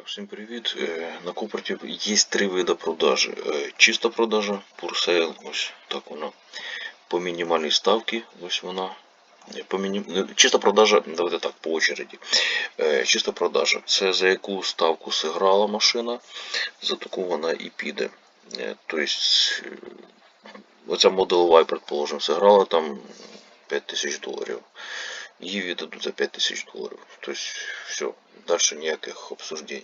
Так, всім привіт. Е, На Купертів є три види продажі. Е, Чиста продажа, пурсейл, ось так вона. По мінімальній ставці, ось вона. Е, По міні... Чиста продажа, давайте так, по очереді. Е, Чиста продажа це за яку ставку зіграла машина, за таку вона і піде. Е, Тобто, е, оця Model Y, предположимо, зіграла там 5000 доларів. Її віддадуть за 5000 доларів. Тобто, все, далі ніяких обсуждень.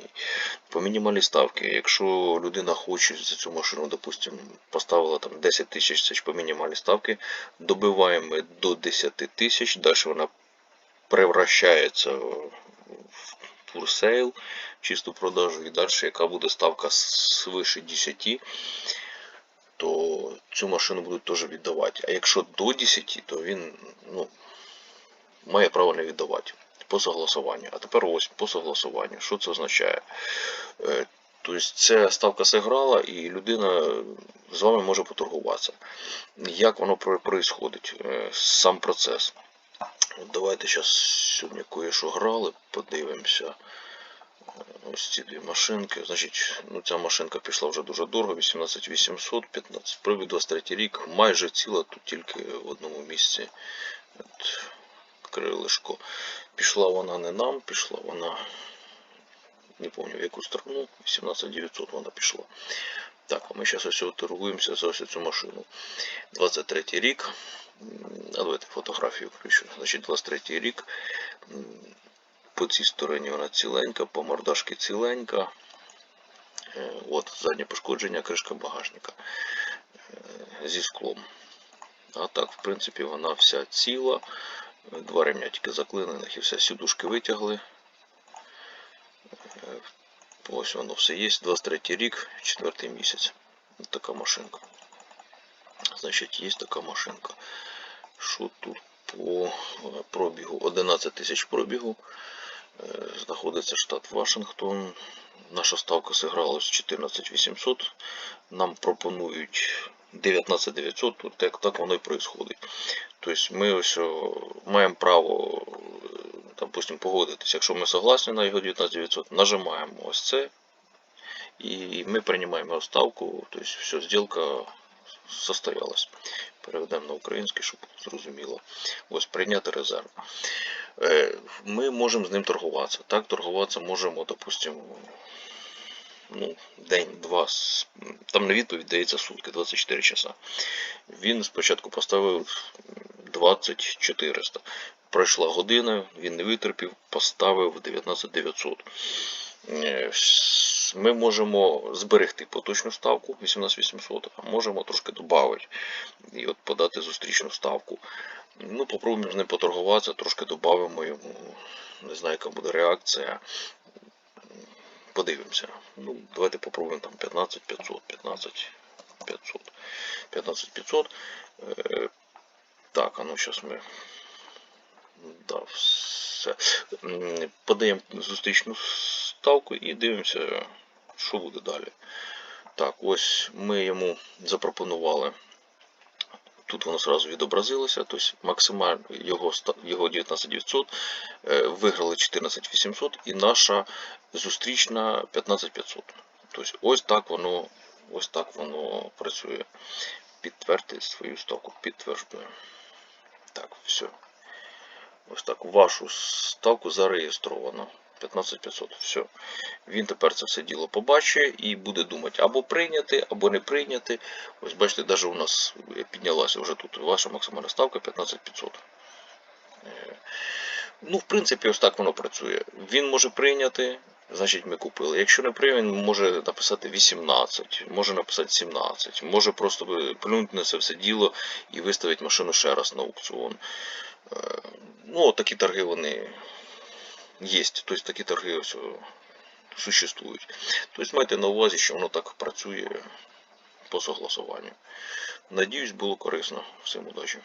По мінімальній ставці, якщо людина хоче за цю машину, допустимо, поставила там 10 тисяч по мінімальній ставці, добиваємо до 10 тисяч, далі вона превращається в фурсейл, чисту продажу, і далі, яка буде ставка свише 10, то цю машину будуть теж віддавати. А якщо до 10, то він ну, має право не віддавати по согласуванню. А тепер ось по согласуванню. Що це означає? Е, Тобто ця ставка зіграла і людина з вами може поторгуватися. Як воно происходить? Е, Сам процес. Давайте зараз сьогодні кое-що грали, подивимося. Ось ці дві машинки. Значить, ну ця машинка пішла вже дуже дорого, 18800, 15 привід 23 рік, майже ціла, тут тільки в одному місці. От, крилишко. Пішла вона не нам, пішла вона, не пам'ятаю в яку сторону, 18900 вона пішла. Так, ми зараз ось торгуємося за ось цю машину. 23 рік. А давайте фотографію включу. Значить, 23 рік. По цій стороні вона ціленька, по мордашки ціленька. Е, От заднє пошкодження кришка багажника е, зі склом. А так, в принципі, вона вся ціла. Два ремня тільки заклинених і все, сідушки витягли. Е, Ось воно все є. 23 рік, 4 місяць. Ось така машинка. Значить, є така машинка. Що тут по е, пробігу? 11 тисяч пробігу. Е, Знаходиться штат Вашингтон. Наша ставка зігралась 14800. Нам пропонують 19900. Тут так, так воно і відбувається. Тобто ми ось маємо право, е, допустим, погодитися. Якщо ми согласні на його 19900, нажимаємо ось це. І ми приймаємо ставку. Тобто все, зділка состоялась. Переведемо на український, щоб зрозуміло. Ось прийняти резерв. Е, Ми можемо з ним торгуватися. Так, торгуватися можемо, допустимо, ну, день-два. Там на відповідь дається сутки, 24 часа. Він спочатку поставив 20400. Пройшла година, він не витерпів, поставив 19900. Е, Ми можемо зберегти поточну ставку 18800, а можемо трошки додати і от подати зустрічну ставку. Ну, попробуємо з ним поторгуватися, трошки додамо йому. Не знаю, яка буде реакція. Подивимося. Ну, давайте попробуємо там 15 500, 15 так, а ну зараз ми. Да, все. Подаємо зустрічну ставку і дивимося, що буде далі. Так, ось ми йому запропонували. Тут воно сразу відобразилося, тобто максимально його, його 19900, е, виграли 14800 і наша зустрічна 15500. Тобто ось так воно, ось так воно працює. Підтвердити свою ставку, підтверджую. Так, все. Ось так вашу ставку зареєстровано. 15500. Все. Він тепер це все діло побачить і буде думати або прийняти, або не прийняти. Ось бачите, навіть у нас піднялася вже тут ваша максимальна ставка 15500. Е, Ну, в принципі, ось так воно працює. Він може прийняти, значить ми купили. Якщо не прийме, може написати 18, може написати 17, може просто плюнути на це все діло і виставити машину ще раз на аукціон. Е, Ну, такі торги вони є. Тобто такі торги ось, существують. Тобто майте на увазі, що воно так працює по согласуванню. Надіюсь, було корисно. Всім удачі.